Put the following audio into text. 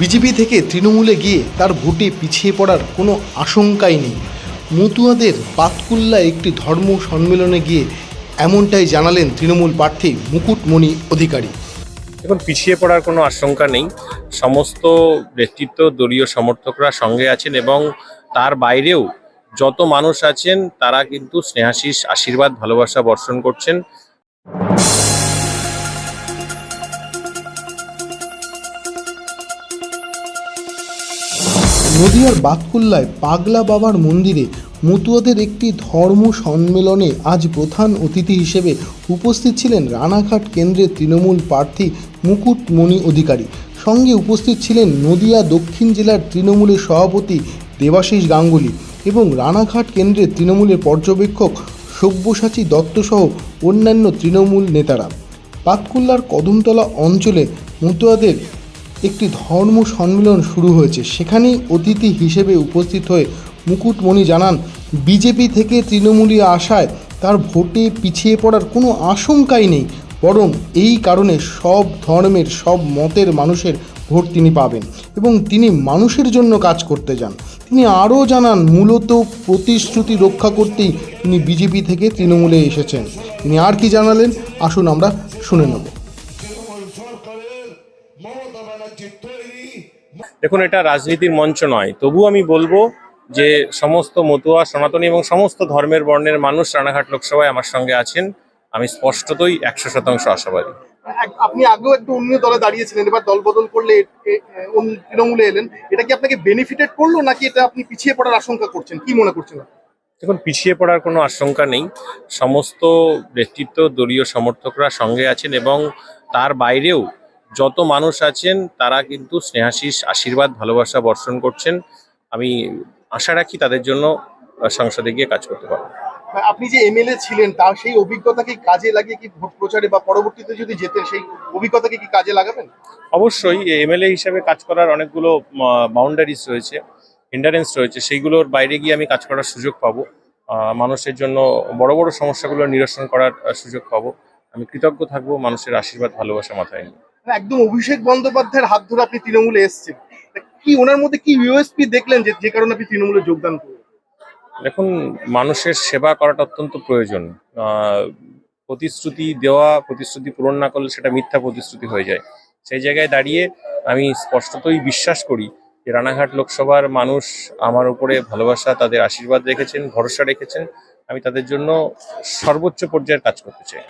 BJP থেকে তৃণমূলে গিয়ে তার ভোটে পিছিয়ে পড়ার কোনো আশঙ্কাই নেই। মতুয়াদের পাতকুল্লা একটি ধর্ম সম্মেলনে গিয়ে এমনটাই জানালেন তৃণমূল প্রার্থী মুকুটমণি অধিকারী। এখন পিছিয়ে পড়ার কোনো আশঙ্কা নেই। সমস্ত নেতৃত্ব দলীয় সমর্থকরা সঙ্গে আছেন এবং তার বাইরেও যত মানুষ আছেন, তারা কিন্তু স্নেহাশিস আশীর্বাদ, ভালোবাসা বর্ষণ করছেন। নদিয়ার বাতকুল্লায় পাগলা বাবার মন্দিরে মতুয়াদের একটি ধর্ম সম্মেলনে আজ প্রধান অতিথি হিসেবে উপস্থিত ছিলেন রানাঘাট কেন্দ্রের তৃণমূল প্রার্থী মুকুটমণি অধিকারী। সঙ্গে উপস্থিত ছিলেন নদিয়া দক্ষিণ জেলার তৃণমূলের সভাপতি দেবাশিস গাঙ্গুলি এবং রানাঘাট কেন্দ্রের তৃণমূলের পর্যবেক্ষক সব্যসাচী দত্তসহ অন্যান্য তৃণমূল নেতারা। পাতকুল্লার কদমতলা অঞ্চলে মতুয়াদের একটি ধর্ম সম্মেলন শুরু হয়েছে। সেখানেই অতিথি হিসেবে উপস্থিত হয়ে মুকুটমণি জানান, বিজেপি থেকে তৃণমূলী আশায় তার ভোটে পিছিয়ে পড়ার কোনো আশঙ্কাই নেই, বরং এই কারণে সব ধর্মের, সব মতের মানুষের ভোট তিনি পাবেন এবং তিনি মানুষের জন্য কাজ করতে যান। তিনি আরও জানান, মূলত প্রতিশ্রুতি রক্ষা করতেই তিনি বিজেপি থেকে তৃণমূলে এসেছেন। তিনি আর কি জানালেন? আসুন আমরা শুনে নেব। দেখুন এটা রাজনীতির মঞ্চ নয়। তবু আমি বলব যে সমস্ত মতুয়া সনাতনী এবং সমস্ত ধর্মের বর্ণের মানুষ রানাঘাট লোকসভায় আমার সঙ্গে আছেন। আমি স্পষ্টতই একশো শতাংশ আশাবাদী। আপনি আগেও একটু অন্য দলে দাঁড়িয়েছিলেন এবার দল বদল করলে তৃণমূলে এলেন। এটা কি আপনাকে বেনিফিটেড করল নাকি এটা আপনি পিছিয়ে পড়ার আশঙ্কা করছেন? কি মনে করছেন দেখুন পিছিয়ে পড়ার কোনো আশঙ্কা নেই। সমস্ত নেতৃত্ব দলীয় সমর্থকরা সঙ্গে আছেন এবং তার বাইরেও যত মানুষ আছেন তারা কিন্তু স্নেহাশিস আশীর্বাদ ভালোবাসা বর্ষণ করছেন। আমি আশা রাখি তাদের জন্য সংসদে গিয়ে কাজ করতে পারব। আপনি যে এমএলএ ছিলেন তার সেই অভিজ্ঞতাকে কাজে লাগিয়ে কি ভোট প্রচারে বা পরবর্তীতে যদি যেতেন সেই অভিজ্ঞতাকে কি কাজে লাগাবেন? অবশ্যই এমএলএ হিসাবে কাজ করার অনেকগুলো বাউন্ডারিজ রয়েছে হিন্ডারেন্স রয়েছে। সেইগুলোর বাইরে গিয়ে আমি কাজ করার সুযোগ পাবো। মানুষের জন্য বড় বড় সমস্যাগুলো নিরসন করার সুযোগ পাবো। আমি কৃতজ্ঞ থাকব মানুষের আশীর্বাদ ভালোবাসা মাথায় নিয়ে। একদম অভিষেক বন্দ্যোপাধ্যায়ের হাত ধরে আপনি তৃণমূলে এসেছেন। কি ওনার মধ্যে কি ইউএসপি দেখলেন যে যে কারণে আপনি তৃণমূলে যোগদান করলেন? দেখুন, মানুষের সেবা করাটা অত্যন্ত প্রয়োজন। প্রতিশ্রুতি দেওয়া, প্রতিশ্রুতি পূরণ না করলে সেটা মিথ্যা প্রতিশ্রুতি হয়ে যায়। সেই জায়গায় দাঁড়িয়ে আমি স্পষ্টতই বিশ্বাস করি যে, রানাঘাট লোকসভার মানুষ আমার উপরে ভালোবাসা, তাদের আশীর্বাদ রেখেছেন, ভরসা রেখেছেন। আমি তাদের জন্য সর্বোচ্চ পর্যায়ের কাজ করতে চাই।